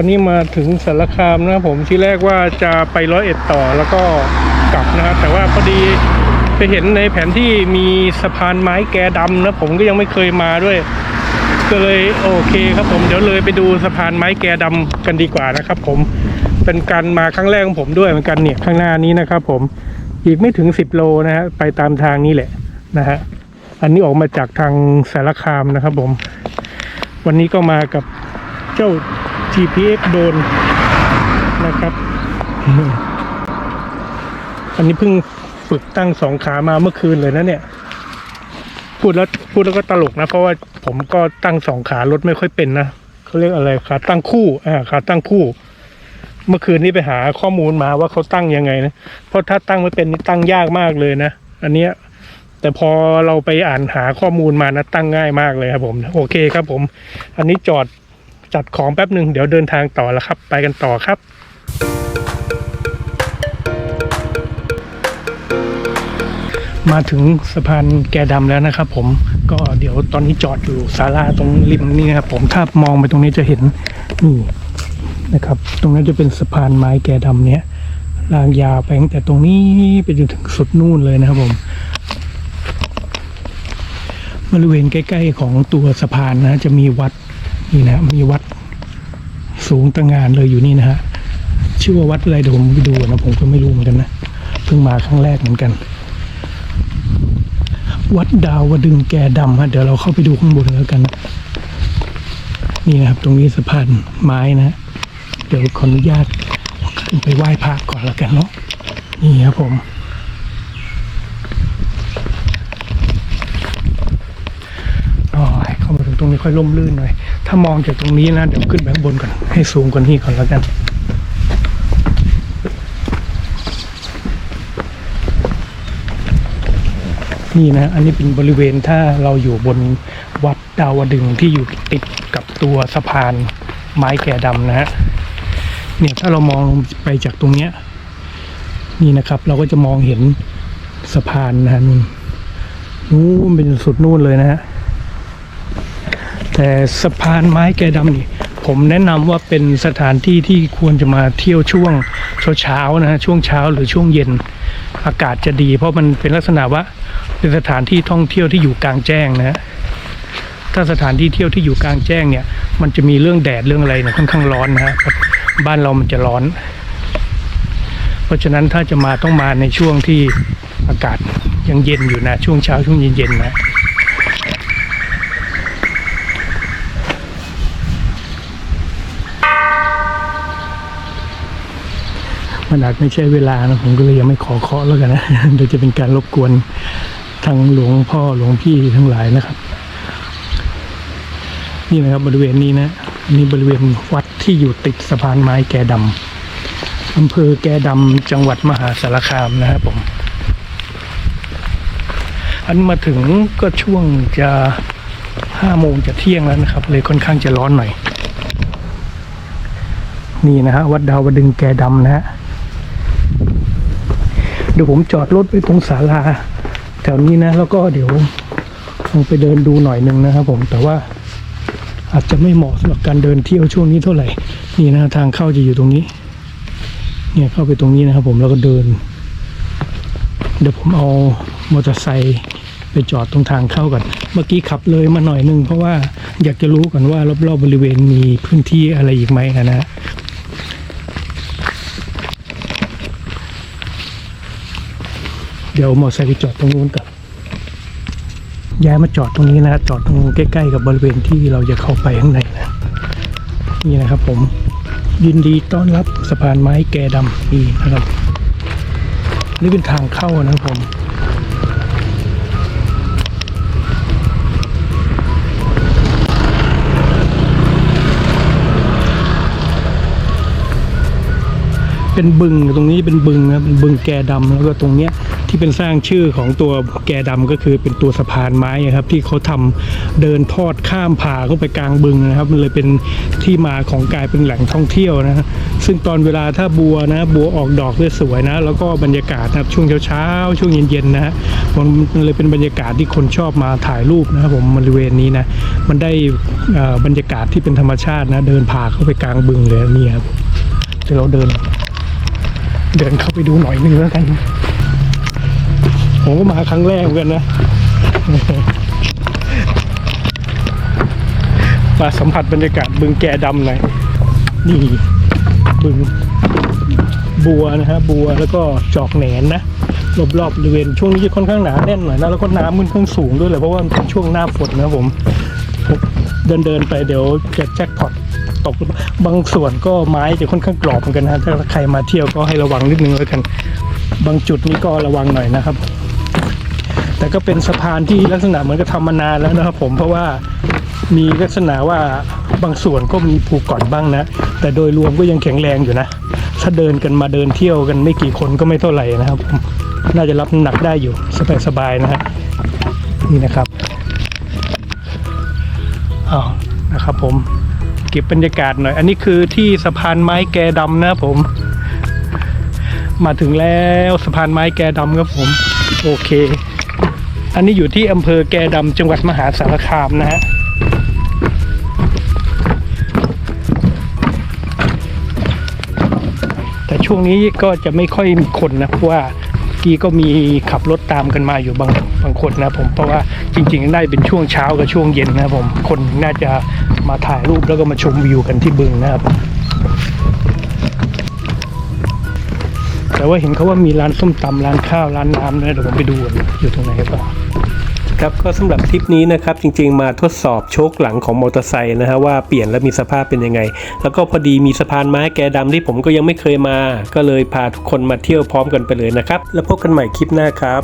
ตอนนี้มาถึงสารคามนะครับผมที่แรกว่าจะไปร้อยเอ็ดต่อแล้วก็กลับนะครับแต่ว่าพอดีไปเห็นในแผนที่มีสะพานไม้แกดำนะผมก็ยังไม่เคยมาด้วย ก็เลยโอเคครับผมเดี๋ยวเลยไปดูสะพานไม้แกดำกันดีกว่านะครับ ผมเป็นการมาครั้งแรกของผมด้วยเหมือนกันเนี่ยข้างหน้านี้นะครับ ผมอีกไม่ถึง 10 โลนะฮะไปตามทางนี้แหละนะฮะอันนี้ออกมาจากทางสารคามนะครับ ผม วันนี้ก็มากับเจ้า GPS โดนนะครับ อันนี้เพิ่งฝึกตั้งสองขามาเมื่อคืนเลยนะเนี่ย พูดแล้วพูดแล้วก็ตลกนะ เพราะว่าผมก็ตั้งสองขารถไม่ค่อยเป็นนะเขาเรียกอะไรขาตั้งคู่อ่าขาตั้งคู่ เมื่อคืนนี้ไปหาข้อมูลมาว่าเขาตั้งยังไงนะเพราะถ้าตั้งไม่เป็นนี่ตั้งยากมากเลยนะอันเนี้ยแต่พอเราไปอ่านหาข้อมูลมานะตั้งง่ายมากเลยครับผม โอเคครับผม อันนี้จอด จัดของแป๊บหนึ่งเดี๋ยวเดินทางต่อแล้วครับ ไปกันต่อครับมาถึงสะพานแกดำแล้วนะครับผมก็เดี๋ยวตอนนี้จอดอยู่ศาลาตรงริมนี่นะครับผมถ้ามองไปตรงนี้จะเห็นนี่นะครับ ตรงนั้นจะเป็นสะพานไม้แกดำเนี้ยลางยาวไปตั้งแต่ตรงนี้ไปจนถึงสุดนู่นเลยนะครับผมบริเวณใกล้ ๆ ของตัวสะพานนะ จะมีวัด นี่นะมีวัดสูงตะงานเลยอยู่นี่นะฮะชื่อว่าวัดอะไรเดี๋ยวผมไปดูนะผมก็ไม่รู้เหมือนกันนะเพิ่งมาครั้งแรกเหมือนกัน วัดดาวดึงแกดำฮะเดี๋ยวเราเข้าไปดูข้างบนแล้วกัน นี่นะครับ ตรงนี้สะพานไม้นะเดี๋ยวขออนุญาตขึ้นไปไหว้พระก่อนแล้วกันเนาะนี่ครับผมอ๋อให้เข้ามาถึงตรงนี้ค่อยร่มรื่นหน่อย ถ้ามองจากตรงนี้นะ เดี๋ยวขึ้นไปข้างบนก่อน ให้สูงกว่านี้ก่อนแล้วกัน นี่นะ อันนี้เป็นบริเวณถ้าเราอยู่บนวัดดาวดึงที่อยู่ติดกับตัวสะพานไม้แก่ดำนะฮะ เนี่ยถ้าเรามองไปจากตรงเนี้ย นี่นะครับ เราก็จะมองเห็นสะพานนะฮะนู่นนู่นเป็นสุดนู่นเลยนะฮะ แต่สะพานไม้แกดำนี่ ผมแนะนำว่าเป็นสถานที่ที่ควรจะมาเที่ยวช่วงเช้าๆนะฮะช่วงเช้าหรือช่วงเย็นอากาศจะดี เพราะมันเป็นลักษณะว่าเป็นสถานที่ท่องเที่ยวที่อยู่กลางแจ้งนะฮะถ้าสถานที่เที่ยวที่อยู่กลางแจ้งเนี่ย มันจะมีเรื่องแดดเรื่องอะไรเนี่ยค่อนข้างร้อนนะฮะบ้านเรามันจะร้อน เพราะฉะนั้นถ้าจะมาต้องมาในช่วงที่อากาศยังเย็นอยู่นะ ช่วงเช้าช่วงเย็นๆนะ มันอาจไม่ใช่เวลานะผมก็เลยยังไม่ขอเคาะแล้วกันนะเดี๋ยวจะเป็นการรบกวนทางหลวงพ่อหลวงพี่ทั้งหลายนะครับ นี่นะครับบริเวณนี้นะนี่บริเวณวัดที่อยู่ติดสะพานไม้แก่ดำอำเภอแก่ดำจังหวัดมหาสารคามนะครับผม อันมาถึงก็ช่วงจะห้าโมงจะเที่ยงแล้วนะครับ เลยค่อนข้างจะร้อนหน่อย นี่นะฮะวัดดาวดึงแก่ดำนะฮะ ดี๋ยวผมจอดรถไว้ตรงศาลาแถวนี้นะ แล้วก็เดี๋ยวลงไปเดินดูหน่อยหนึ่งนะครับ ผมแต่ว่าอาจจะไม่เหมาะสำหรับการเดินเที่ยวช่วงนี้เท่าไหร่ นี่นะทางเข้าจะอยู่ตรงนี้ เนี่ยเข้าไปตรงนี้นะครับ ผมแล้วก็เดิน เดี๋ยวผมเอามอเตอร์ไซค์ไปจอดตรงทางเข้าก่อน เมื่อกี้ขับเลยมาหน่อยนึงเพราะว่าอยากจะรู้ก่อนว่ารอบๆบริเวณมีพื้นที่อะไรอีกไหมนะฮะ เดี๋ยวมอเตอร์ไซค์ไปจอดตรงนู้นกับย้ายมาจอดตรงนี้นะจอดตรงใกล้ ๆ กับบริเวณที่เราจะเข้าไปข้างในนะนี่นะครับผมยินดีต้อนรับสะพานไม้แกดำนี่นะครับ นี่เป็นทางเข้านะครับผม เป็นบึงตรงนี้เป็นบึงนะเป็นบึงแกดำแล้วก็ตรงเนี้ยที่เป็นสร้างชื่อของตัวแกดำก็คือเป็นตัวสะพานไม้ครับ ที่เขาทำเดินทอดข้ามผ่าเข้าไปกลางบึงนะครับ มันเลยเป็นที่มาของกลายเป็นแหล่งท่องเที่ยวนะซึ่งตอนเวลาถ้าบัวนะบัวออกดอกสวยนะ แล้วก็บรรยากาศนะครับช่วงเช้าๆช่วงเย็นๆนะฮะมันเลยเป็นบรรยากาศที่คนชอบมาถ่ายรูปนะครับผมบริเวณนี้นะมันได้อ่อบรรยากาศที่เป็นธรรมชาตินะ เดินผ่าเข้าไปกลางบึงเลยนี่ครับเดี๋ยวเราเดิน เดินเข้าไปดูหน่อยนึงแล้วกัน ผมก็มาครั้งแรกเหมือนกันนะ มาสัมผัสบรรยากาศบึงแกดำหน่อยนี่บึงบัวนะฮะบัวแล้วก็จอกแหนนนะรอบๆบริเวณช่วงนี้จะค่อนข้างหนาแน่นหน่อยนะแล้วก็น้ำมันค่อนข้างสูงด้วยเลยเพราะว่าเป็นช่วงหน้าฝนนะผมเดินเดินๆไปเดี๋ยวจะแจ็คพอต ตกบางส่วนก็ไม้จะค่อนข้างกรอบเหมือนกันนะถ้าใครมาเที่ยวก็ให้ระวังนิดนึงแล้วกัน บางจุดนี้ก็ระวังหน่อยนะครับ แต่ก็เป็นสะพานที่ลักษณะเหมือนกับทำมานานแล้วนะครับ ผมเพราะว่ามีลักษณะว่าบางส่วนก็มีผูกก่อนบ้างนะ แต่โดยรวมก็ยังแข็งแรงอยู่นะ ถ้าเดินกันมาเดินเที่ยวกันไม่กี่คนก็ไม่เท่าไหร่นะครับผมน่าจะรับน้ำหนักได้อยู่สบายๆนะฮะนี่นะครับอ้าวนะครับผม เก็บบรรยากาศหน่อย อันนี้คือที่สะพานไม้แกดำนะผม มาถึงแล้วสะพานไม้แกดำครับผม โอเค อันนี้อยู่ที่อำเภอแกดำจังหวัดมหาสารคามนะฮะแต่ช่วงนี้ก็จะไม่ค่อยมีคนนะเพราะว่ากี้ก็มีขับรถตามกันมาอยู่บาง บางคนนะผมเพราะว่าจริงๆได้เป็นช่วงเช้ากับช่วงเย็นนะผมคนน่าจะมาถ่ายรูปแล้วก็มาชมวิวกันที่บึงนะครับแต่ว่าเห็นเขาว่ามีร้านส้มตำร้านข้าวร้านน้ำนะเดี๋ยวผมไปดูก่อนอยู่ตรงไหนครับครับก็สำหรับทริปนี้นะครับจริงๆมาทดสอบโชคหลังของมอเตอร์ไซค์นะฮะว่าเปลี่ยนแล้วมีสภาพเป็นยังไง แล้วก็พอดีมีสะพานไม้แกดำที่ผมก็ยังไม่เคยมา ก็เลยพาทุกคนมาเที่ยวพร้อมกันไปเลยนะครับ แล้วพบกันใหม่คลิปหน้าครับ